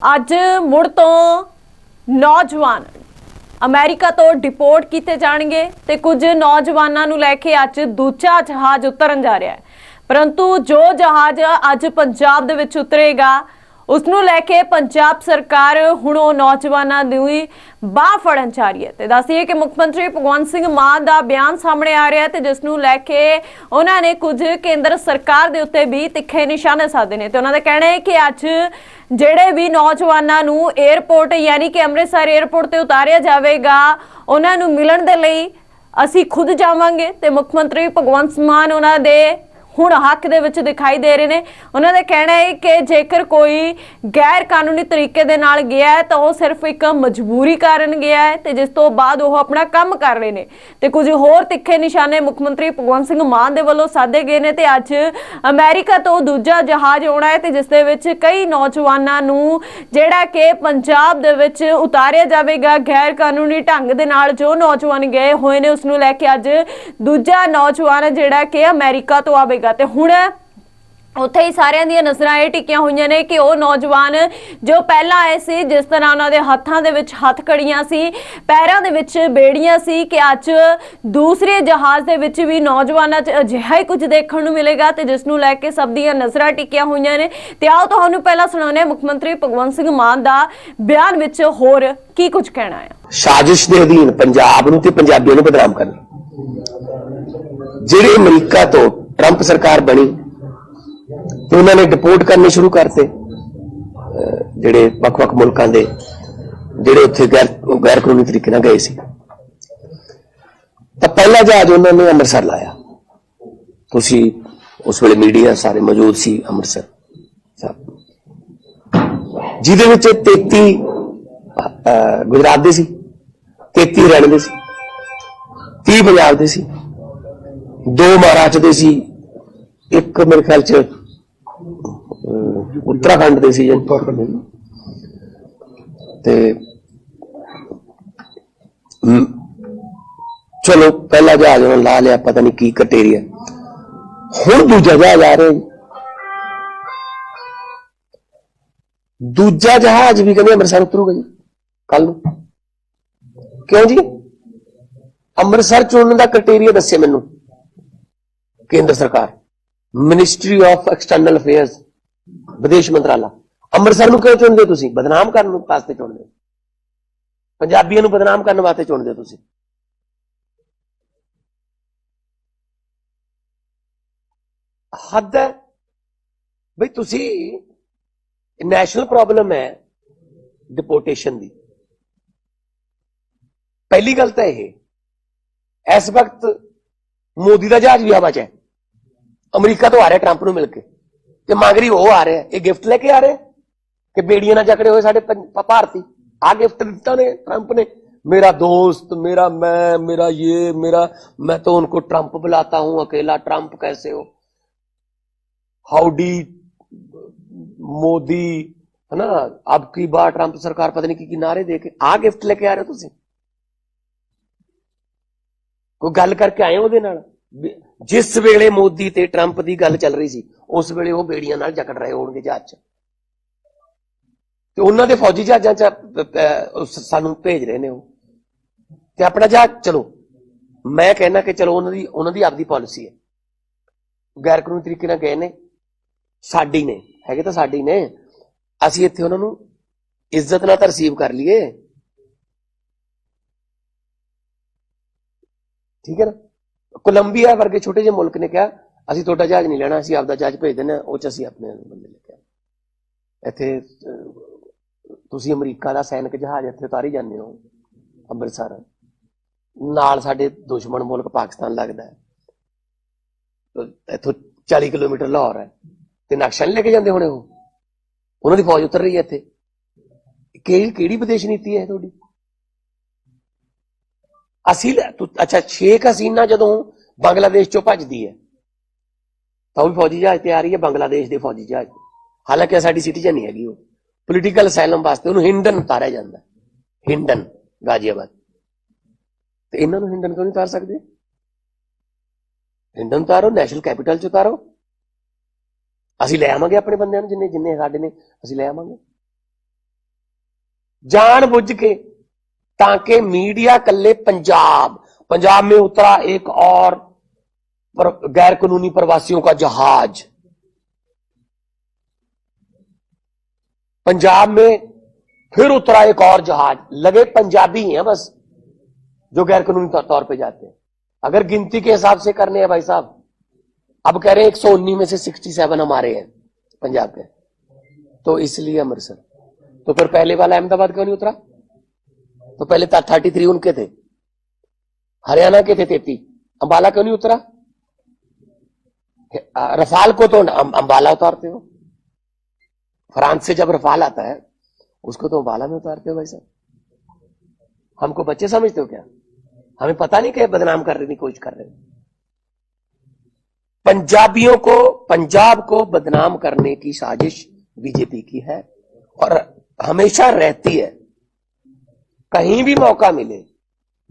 ਅੱਜ ਮੁੜ ਤੋਂ ਨੌਜਵਾਨ ਅਮਰੀਕਾ ਤੋਂ ਡਿਪੋਰਟ ਕੀਤੇ ਜਾਣਗੇ ਤੇ ਕੁਝ ਨੌਜਵਾਨਾਂ ਨੂੰ ਲੈ ਕੇ ਅੱਜ ਦੂਜਾ ਜਹਾਜ਼ ਉਤਰਨ ਜਾ ਰਿਹਾ ਹੈ। ਪਰੰਤੂ ਜੋ ਜਹਾਜ਼ ਅੱਜ ਪੰਜਾਬ ਦੇ ਵਿੱਚ ਉਤਰੇਗਾ ਉਸ ਨੂੰ ਲੈ ਕੇ ਪੰਜਾਬ ਸਰਕਾਰ ਹੁਣ ਉਹ ਨੌਜਵਾਨਾਂ ਦੀ ਬਾਹ ਫੜਨ ਜਾ ਰਹੀ ਹੈ ਤੇ ਦੱਸੀਏ ਕਿ ਮੁੱਖ ਮੰਤਰੀ ਭਗਵੰਤ ਸਿੰਘ ਮਾਨ ਦਾ ਬਿਆਨ ਸਾਹਮਣੇ ਆ ਰਿਹਾ ਹੈ ਤੇ ਜਿਸ ਨੂੰ ਲੈ ਕੇ ਉਹਨਾਂ ਨੇ ਕੁਝ ਕੇਂਦਰ ਸਰਕਾਰ ਦੇ ਉੱਤੇ ਵੀ ਤਿੱਖੇ ਨਿਸ਼ਾਨੇ ਸਾਧੇ ਨੇ ਤੇ ਉਹਨਾਂ ਦਾ ਕਹਿਣਾ ਹੈ ਕਿ ਅੱਜ ਜਿਹੜੇ ਵੀ ਨੌਜਵਾਨਾਂ ਨੂੰ 에ਅਰਪੋਰਟ ਯਾਨੀ ਕਿ ਅੰਮ੍ਰਿਤਸਰ 에ਅਰਪੋਰਟ ਤੇ ਉਤਾਰਿਆ ਜਾਵੇਗਾ, ਉਹਨਾਂ ਨੂੰ ਮਿਲਣ ਦੇ ਲਈ ਅਸੀਂ ਖੁਦ ਜਾਵਾਂਗੇ ਤੇ ਮੁੱਖ ਮੰਤਰੀ ਭਗਵੰਤ ਮਾਨ ਉਹਨਾਂ ਦੇ ਹੁਣ ਹੱਕ ਦੇ ਵਿੱਚ ਦਿਖਾਈ ਦੇ ਰਹੇ ਨੇ। ਉਹਨਾਂ ਦਾ ਕਹਿਣਾ ਹੈ ਕਿ ਜੇਕਰ ਕੋਈ ਗੈਰ ਕਾਨੂੰਨੀ ਤਰੀਕੇ ਦੇ ਨਾਲ ਗਿਆ ਹੈ, ਤਾਂ ਉਹ ਸਿਰਫ ਇੱਕ ਮਜਬੂਰੀ ਕਾਰਨ ਗਿਆ ਹੈ ਤੇ ਜਿਸ ਤੋਂ ਬਾਅਦ ਉਹ ਆਪਣਾ ਕੰਮ ਕਰ ਰਹੇ ਨੇ। ਤੇ ਕੁਝ ਹੋਰ ਤਿੱਖੇ ਨਿਸ਼ਾਨੇ ਮੁੱਖ ਮੰਤਰੀ ਭਗਵੰਤ ਸਿੰਘ ਮਾਨ ਦੇ ਵੱਲੋਂ ਸਾਧੇ ਗਏ ਨੇ ਤੇ ਅੱਜ ਅਮਰੀਕਾ ਤੋਂ ਦੂਜਾ ਜਹਾਜ਼ ਆਉਣਾ ਹੈ ਤੇ ਜਿਸ ਦੇ ਵਿੱਚ ਕਈ ਨੌਜਵਾਨਾਂ ਨੂੰ ਜਿਹੜਾ ਕਿ ਪੰਜਾਬ ਦੇ ਵਿੱਚ ਉਤਾਰਿਆ ਜਾਵੇਗਾ ਗੈਰ ਕਾਨੂੰਨੀ ਢੰਗ ਦੇ ਨਾਲ। ਜੋ ਨੌਜਵਾਨ ਗਏ ਹੋਏ ਨੇ, ਉਸ ਨੂੰ ਲੈ ਕੇ ਅੱਜ ਦੂਜਾ ਨੌਜਵਾਨ ਜਿਹੜਾ ਕਿ ਅਮਰੀਕਾ ਤੋਂ ਆਵੇਗਾ। ਤੇ ਹੁਣ ਉੱਥੇ ਹੀ ਸਾਰਿਆਂ ਦੀਆਂ ਨਜ਼ਰਾਂ ਇਹ ਟਿਕੀਆਂ ਹੋਈਆਂ ਨੇ ਕਿ ਉਹ ਨੌਜਵਾਨ ਜੋ ਪਹਿਲਾਂ ਆਏ ਸੀ, ਜਿਸ ਤਰ੍ਹਾਂ ਉਹਨਾਂ ਦੇ ਹੱਥਾਂ ਦੇ ਵਿੱਚ ਹੱਥਕੜੀਆਂ ਸੀ, ਪੈਰਾਂ ਦੇ ਵਿੱਚ ਬੇੜੀਆਂ ਸੀ ਕਿ ਅੱਜ ਦੂਸਰੇ ਜਹਾਜ਼ ਦੇ ਵਿੱਚ ਵੀ ਨੌਜਵਾਨਾਂ 'ਚ ਅਜਿਹਾ ਹੀ ਕੁਝ ਦੇਖਣ ਨੂੰ ਮਿਲੇਗਾ ਤੇ ਜਿਸ ਨੂੰ ਲੈ ਕੇ ਸਭ ਦੀਆਂ ਨਜ਼ਰਾਂ ਟਿਕੀਆਂ ਹੋਈਆਂ ਨੇ। ਤੇ ਆਓ ਤੁਹਾਨੂੰ ਪਹਿਲਾਂ ਸੁਣਾਉਂਦੇ ਹਾਂ, ਮੁੱਖ ਮੰਤਰੀ ਭਗਵੰਤ ਸਿੰਘ ਮਾਨ ਦਾ ਬਿਆਨ ਵਿੱਚ ਹੋਰ ਕੀ ਕੁਝ ਕਹਿਣਾ ਹੈ ਸਾਜ਼ਿਸ਼ ਦੇ ਅਧੀਨ ਪੰਜਾਬ ਨੂੰ ਤੇ ਪੰਜਾਬੀਆਂ ਨੂੰ ਬਦਨਾਮ ਕਰਨਾ। ਜਿਹੜੇ ਅਮਰੀਕਾ ਤੋਂ ਟਰੰਪ ਸਰਕਾਰ ਬਣੀ ਤੇ ਉਹਨਾਂ ਨੇ ਡਿਪੋਰਟ ਕਰਨੇ ਸ਼ੁਰੂ ਕਰਤੇ ਜਿਹੜੇ ਵੱਖ-ਵੱਖ ਮੁਲਕਾਂ ਦੇ ਜਿਹੜੇ ਉੱਥੇ ਗੈਰ ਗੈਰ ਕਾਨੂੰਨੀ ਤਰੀਕੇ ਨਾਲ ਗਏ ਸੀ। ਤਾਂ ਪਹਿਲਾ ਜਹਾਜ਼ ਉਹਨਾਂ ਨੇ ਅੰਮ੍ਰਿਤਸਰ ਲਾਇਆ। ਤੁਸੀਂ ਉਸ ਵੇਲੇ ਮੀਡੀਆ ਸਾਰੇ ਮੌਜੂਦ ਸੀ ਅੰਮ੍ਰਿਤਸਰ ਜਿਹਦੇ ਵਿੱਚ 33 ਗੁਜਰਾਤ ਦੇ ਸੀ 33 ਹਰਿਆਣੇ ਦੇ ਸੀ 30 ਪੰਜਾਬ ਦੇ ਸੀ, ਦੋ ਮਹਾਰਾਸ਼ਟਰ ਦੇ ਸੀ ਇੱਕ ਮੇਰੇ ਖਿਆਲ ਚ ਅਹ, ਉੱਤਰਾਖੰਡ ਦੇ ਸੀ ਜੀ। ਤੇ ਚਲੋ ਪਹਿਲਾ ਜਹਾਜ਼ ਉਹਨਾਂ ਲਾ ਲਿਆ ਪਤਾ ਨਹੀਂ ਕੀ ਕਟੇਰੀਆ। ਹੁਣ ਦੂਜਾ ਜਹਾਜ਼ ਆ ਰਿਹਾ ਜੀ। ਦੂਜਾ ਜਹਾਜ਼ ਵੀ ਕਹਿੰਦੇ ਅੰਮ੍ਰਿਤਸਰ ਉਤਰੂਗਾ ਜੀ ਕੱਲ ਨੂੰ। ਕਿਉਂ ਜੀ? ਅੰਮ੍ਰਿਤਸਰ ਚੁਣਨ ਦਾ ਕ੍ਰਾਈਟੇਰੀਆ ਦੱਸੇ ਮੈਨੂੰ ਕੇਂਦਰ ਸਰਕਾਰ। ਮਿਨਿਸਟਰੀ ਆਫ ਐਕਸਟਰਨਲ ਅਫੇਅਰਸ ਵਿਦੇਸ਼ ਮੰਤਰਾਲਾ ਅੰਮ੍ਰਿਤਸਰ ਨੂੰ ਕਿਉਂ ਚੁਣਦੇ ਹੋ ਤੁਸੀਂ? ਬਦਨਾਮ ਕਰਨ ਵਾਸਤੇ ਚੁਣਦੇ ਹੋ। ਪੰਜਾਬੀਆਂ ਨੂੰ ਬਦਨਾਮ ਕਰਨ ਵਾਸਤੇ ਚੁਣਦੇ ਹੋ ਤੁਸੀਂ। ਹੱਦ ਹੈ ਬਈ ਤੁਸੀਂ ਨੈਸ਼ਨਲ ਪ੍ਰੋਬਲਮ ਹੈ ਡਿਪੋਰਟੇਸ਼ਨ ਦੀ। ਪਹਿਲੀ ਗੱਲ ਤਾਂ ਇਹ, ਇਸ ਵਕਤ ਮੋਦੀ ਦਾ ਜਹਾਜ਼ ਵੀ ਹਵਾ 'ਚ ਹੈ। ਅਮਰੀਕਾ ਤੋਂ ਆ ਰਿਹਾ ਟਰੰਪ ਨੂੰ ਮਿਲ ਕੇ ਤੇ ਮੰਗਰੀ ਉਹ ਆ ਰਿਹਾ ਇਹ ਗਿਫਟ ਲੈ ਕੇ ਆ ਰਿਹਾ ਕਿ ਬੇੜੀਆਂ ਨਾਲ ਜਕੜੇ ਹੋਏ ਸਾਡੇ ਪੰ- ਭ- ਭਾਰਤੀ ਆ ਗਿਫਟ ਦਿੱਤਾ ਨੇ ਟਰੰਪ ਨੇ मेरा दोस्त मेरा मैं मेरा ये मेरा मैं तो उनको ट्रंप बुलाता हूं अकेला ट्रंप कैसे हो हाउडी मोदी है ना अब की बार ट्रंप सरकार पता नहीं की किनारे दे के आ गिफ्ट लेके आ रहे हो ਤੁਸੀਂ ਕੋਈ ਗੱਲ ਕਰਕੇ ਆਏ ਹੋ ਉਹਦੇ ਨਾਲ ਵੀ ਜਿਸ ਵੇਲੇ ਮੋਦੀ ਤੇ ਟਰੰਪ ਦੀ ਗੱਲ ਚੱਲ ਰਹੀ ਸੀ, ਉਸ ਵੇਲੇ ਉਹ ਬੇੜੀਆਂ ਨਾਲ ਜਕੜ ਰਹੇ ਹੋਣਗੇ ਜਹਾਜ਼ 'ਚ। ਤੇ ਉਹਨਾਂ ਦੇ ਫੌਜੀ ਜਹਾਜ਼ਾਂ 'ਚ ਸਾਨੂੰ ਭੇਜ ਰਹੇ ਨੇ ਉਹ। ਤੇ ਆਪਣਾ ਜਹਾਜ਼, ਚਲੋ, ਮੈਂ ਕਹਿਣਾ ਕਿ ਚਲੋ ਉਹਨਾਂ ਦੀ ਉਹਨਾਂ ਦੀ ਆਪਦੀ ਪਾਲਿਸੀ ਹੈ। ਗੈਰ ਕਾਨੂੰਨੀ ਤਰੀਕੇ ਨਾਲ ਗਏ ਨੇ। ਸਾਡੀ ਨੇ, ਹੈਗੇ ਤਾਂ ਸਾਡੀ ਨੇ। ਅਸੀਂ ਇੱਥੇ ਉਹਨਾਂ ਨੂੰ ਇੱਜ਼ਤ ਨਾਲ ਤਾਂ ਰਿਸੀਵ ਕਰ ਲਈਏ। ਠੀਕ ਹੈ ਨਾ? ਕੋਲੰਬੀਆ ਵਰਗੇ ਛੋਟੇ ਜਿਹੇ ਮੁਲਕ ਨੇ ਕਿਹਾ, ਅਸੀਂ ਤੁਹਾਡਾ ਜਹਾਜ਼ ਨਹੀਂ ਲੈਣਾ, ਅਸੀਂ ਆਪਦਾ ਜਹਾਜ਼ ਭੇਜ ਦਿੰਦੇ ਹਾਂ, ਉਹ ਚ ਅਸੀਂ ਆਪਣੇ ਬੰਦੇ ਲੈ ਕੇ ਇੱਥੇ ਤੁਸੀਂ ਅਮਰੀਕਾ ਦਾ ਸੈਨਿਕ ਜਹਾਜ਼ ਇੱਥੇ ਉਤਾਰੀ ਜਾਂਦੇ ਹੋ, ਅੰਮ੍ਰਿਤਸਰ। ਨਾਲ ਸਾਡੇ ਦੁਸ਼ਮਣ ਮੁਲਕ ਪਾਕਿਸਤਾਨ ਲੱਗਦਾ ਹੈ। ਇੱਥੋਂ 40 ਕਿਲੋਮੀਟਰ ਲਾਹੌਰ ਹੈ। ਤੇ ਨਕਸ਼ਾ ਨਹੀਂ ਲੈ ਕੇ ਜਾਂਦੇ ਹੋਣੇ ਉਹ? ਉਹਨਾਂ ਦੀ ਫੌਜ ਉਤਰ ਰਹੀ ਹੈ ਇੱਥੇ। ਕਿਹੜੀ ਕਿਹੜੀ ਵਿਦੇਸ਼ ਨੀਤੀ ਹੈ ਤੁਹਾਡੀ? ਅਸੀਲ ਅੱਛਾ ਸ਼ੇਖ ਹਸੀਨਾ ਜਦੋਂ ਬੰਗਲਾਦੇਸ਼ ਚੋਂ ਭੱਜਦੀ ਹੈ, ਤਾਂ ਉਹ ਵੀ ਫੌਜੀ ਜਹਾਜ਼ ਤੇ ਆ ਰਹੀ ਹੈ, ਬੰਗਲਾਦੇਸ਼ ਦੇ ਫੌਜੀ ਜਹਾਜ਼ ਹਾਲਾਂਕਿ ਸਾਡੀ ਸਿਟੀ ਸਿਟੀਜ਼ਨ ਨਹੀਂ ਹੈਗੀ ਉਹ। ਪੋਲੀਟੀਕਲ ਅਸਾਈਲਮ ਵਾਸਤੇ ਉਹਨੂੰ ਹਿੰਡਨ ਉਤਾਰਿਆ ਜਾਂਦਾ ਹਿੰਡਨ, ਗਾਜ਼ੀਆਬਾਦ। ਤੇ ਇਹਨਾਂ ਨੂੰ ਹਿੰਡਨ ਕਿਉਂ ਨਹੀਂ ਉਤਾਰ ਸਕਦੇ? ਹਿੰਡਨ ਉਤਾਰੋ ਨੈਸ਼ਨਲ ਕੈਪੀਟਲ ਚ ਉਤਾਰੋ। ਅਸੀਂ ਲੈ ਆਵਾਂਗੇ ਆਪਣੇ ਬੰਦਿਆਂ ਨੂੰ ਜਿੰਨੇ ਜਿੰਨੇ ਸਾਡੇ ਨੇ, ਅਸੀਂ ਲੈ ਆਵਾਂਗੇ। ਜਾਣ ਬੁੱਝ ਕੇ ताकि मीडिया कल्ले पंजाब। पंजाब में उतरा एक और पर, गैर कानूनी प्रवासियों का जहाज़। पंजाब में फिर उतरा एक और जहाज़। लगे पंजाबी हैं बस जो गैर कानूनी तौर- पे जाते हैं। अगर गिनती के हिसाब से करने हैं भाई साहब अब कह रहे हैं एक सौ उन्नीस में से सिक्सटी सेवन हमारे हैं पंजाब के। तो इसलिए अमृतसर। तो फिर पहले वाला अहमदाबाद क्यों नहीं उतरा? तो पहले थर्टी थ्री उनके थे। हरियाणा के थे तेती। अंबाला क्यों नहीं उतरा? रफाल को तो अं- अंबाला उतारते हो। फ्रांस से जब रफाल आता है, उसको तो अंबाला में उतारते हो भाई साहब। हमको बच्चे समझते हो क्या? हमें पता नहीं क्या बदनाम करने की कोशिश कर रहे पंजाबियों को, पंजाब को बदनाम करने की साजिश बीजेपी की है और हमेशा रहती है। कहीं भी मौका मिले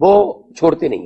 वो छोड़ते नहीं